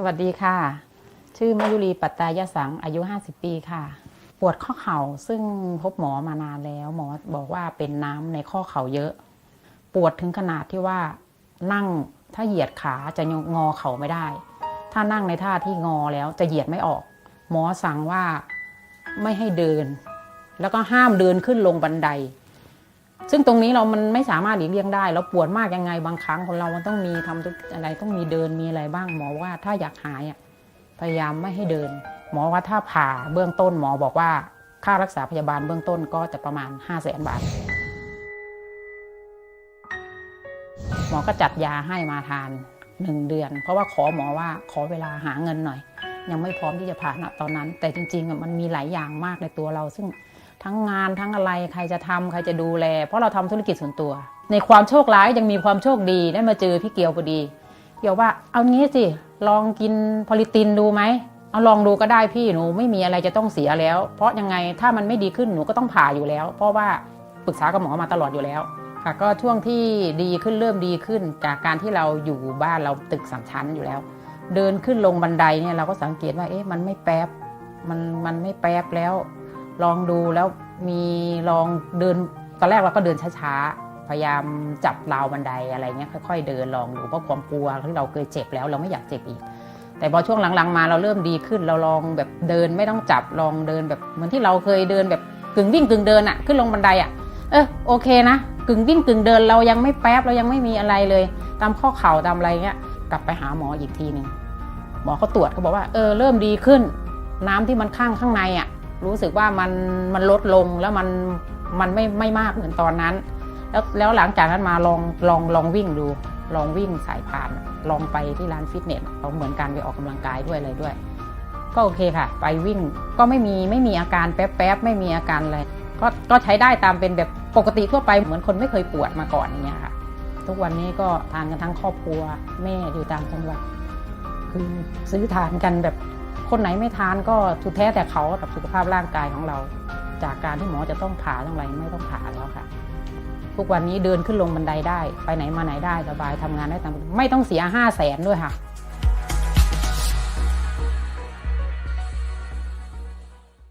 สวัสดีค่ะ ชื่อมายุรีปัตตายสัง อายุ 50 ปีค่ะ ปวดข้อเข่าซึ่งพบหมอมานานแล้ว หมอบอกว่าเป็นน้ำในข้อเข่าเยอะ ปวดถึงขนาดที่ว่านั่งถ้าเหยียดขาจะงอเข่าไม่ได้ ถ้านั่งในท่าที่งอแล้วจะเหยียดไม่ออก หมอสั่งว่าไม่ให้เดิน แล้วก็ห้ามเดินขึ้นลงบันได ซึ่งตรงนี้เรามันไม่สามารถหลีกเลี่ยงได้ เราปวดมากยังไงบางครั้งคนเรามันต้องมีทำทุกอะไรต้องมีเดินมีอะไรบ้างหมอว่าถ้าอยากหายอะพยายามไม่ให้เดิน หมอว่าถ้าผ่าเบื้องต้นหมอบอกว่าค่ารักษาพยาบาลเบื้องต้นก็จะประมาณ 5 0 0แสนบาท หมอก็จัดยาให้มาทานหนึ่งเดือน เพราะว่าขอหมอว่าขอเวลาหาเงินหน่อย ยังไม่พร้อมที่จะผ่าณตอนนั้น แต่จริงๆมันมีหลายอย่างมากในตัวเรา ซึ่ง ทั้งงานทั้งอะไรใครจะทำใครจะดูแล เพราะเราทำธุรกิจส่วนตัว ในความโชคร้ายยังมีความโชคดีได้มาเจอพี่เกียวพอดี เกียวว่าเอางี้สิลองกินพอลิตินดูไหมเอาลองดูก็ได้พี่หนูไม่มีอะไรจะต้องเสียแล้ว เพราะยังไงถ้ามันไม่ดีขึ้นหนูก็ต้องผ่าอยู่แล้ว เพราะว่าปรึกษากับหมอมาตลอดอยู่แล้วค่ะก็ช่วงที่ดีขึ้นเริ่มดีขึ้นจากการที่เราอยู่บ้านเราตึกสามชั้นอยู่แล้ว เดินขึ้นลงบันไดเนี่ยเราก็สังเกตว่าเอ๊ะมันไม่แป๊บมันมันไม่แป๊บแล้ว ลองดูแล้วมีลองเดินตอนแรกเราก็เดินช้าๆ พยายามจับราวบันไดอะไรเงี้ยค่อย ๆ เดินลองดูเพราะความกลัวที่เราเคยเจ็บแล้วเราไม่อยากเจ็บอีก แต่พอช่วงหลังๆมาเราเริ่มดีขึ้นเราลองแบบเดินไม่ต้องจับลองเดินแบบเหมือนที่เราเคยเดินแบบกึ่งวิ่งกึ่งเดินอะขึ้นลงบันไดอะเออโอเคนะกึ่งวิ่งกึ่งเดินเรายังไม่แป๊บเรายังไม่มีอะไรเลย ตามข้อเข่าตามอะไรเงี้ยกลับไปหาหมออีกทีหนึ่งหมอเขาตรวจเขาบอกว่าเออเริ่มดีขึ้น น้ำที่มันข้างข้างในอะ รู้สึกว่ามันมันลดลงแล้วมันมันไม่ไม่มากเหมือนตอนนั้น แล้วแล้วหลังจากนั้นมาลองลองลองวิ่งดู ลองวิ่งสายพาน ลองไปที่ร้านฟิตเนสลองเหมือนการไปออกกำลังกายด้วยอะไรด้วย ก็โอเคค่ะ ไปวิ่งก็ไม่มีไม่มีอาการแป๊บๆไม่มีอาการอะไรก็ก็ใช้ได้ตามเป็นแบบปกติทั่วไปเหมือนคนไม่เคยปวดมาก่อนอย่างเงี้ยค่ะ ทุกวันนี้ก็ทานกันทั้งครอบครัวแม่อยู่ตางจังหวัดคือซื้อทานกันแบบ คนไหนไม่ทานก็สุดแท้แต่เขากับสุขภาพร่างกายของเรา จากการที่หมอจะต้องผ่าต้องอะไรไม่ต้องผ่าแล้วค่ะ ทุกวันนี้เดินขึ้นลงบันไดได้ ไปไหนมาไหนได้สบายทำงานได้ตามปกติไม่ต้องเสียห้าแสนด้วยค่ะ